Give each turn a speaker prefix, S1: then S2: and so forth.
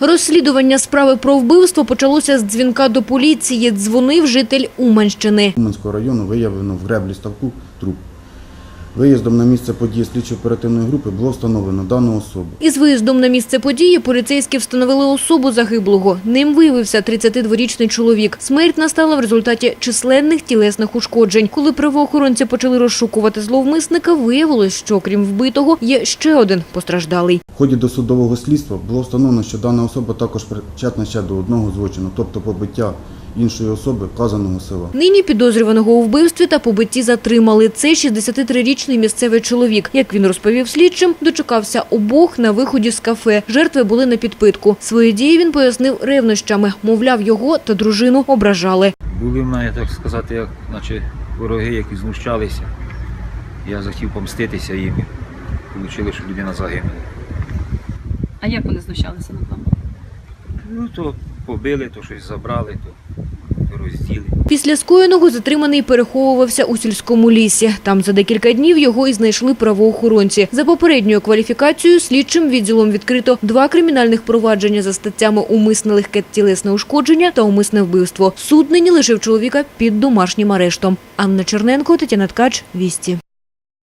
S1: Розслідування справи про вбивство почалося з дзвінка до поліції. Дзвонив житель Уманщини.
S2: Уманського району виявлено в греблі ставку труп. Виїздом на місце події слідчо-оперативної групи було встановлено дану особу.
S1: Із виїздом на місце події поліцейські встановили особу загиблого. Ним виявився 32-річний чоловік. Смерть настала в результаті численних тілесних ушкоджень. Коли правоохоронці почали розшукувати зловмисника, виявилось, що крім вбитого є ще один постраждалий.
S2: В ході досудового слідства було встановлено, що дана особа також причетна ще до одного злочину, тобто побиття іншої особи вказаного села.
S1: Нині підозрюваного у вбивстві та побитті затримали. Це 63-річний місцевий чоловік. Як він розповів слідчим, дочекався обох на виході з кафе. Жертви були на підпитку. Свої дії він пояснив ревнощами. Мовляв, його та дружину ображали.
S3: Були в мене, так сказати, як, наче вороги, які знущалися. Я захотів помститися їм. Получили, що людина загинула.
S4: А як вони знущалися над вами?
S3: Ну, то побили, то щось забрали, то, розділи.
S1: Після скоєного затриманий переховувався у сільському лісі. Там за декілька днів його і знайшли правоохоронці. За попередньою кваліфікацією слідчим відділом відкрито два кримінальних провадження за статтями умисне легке тілесне ушкодження та умисне вбивство. Суд нині лишив чоловіка під домашнім арештом. Анна Черненко, Тетяна Ткач, Вісті.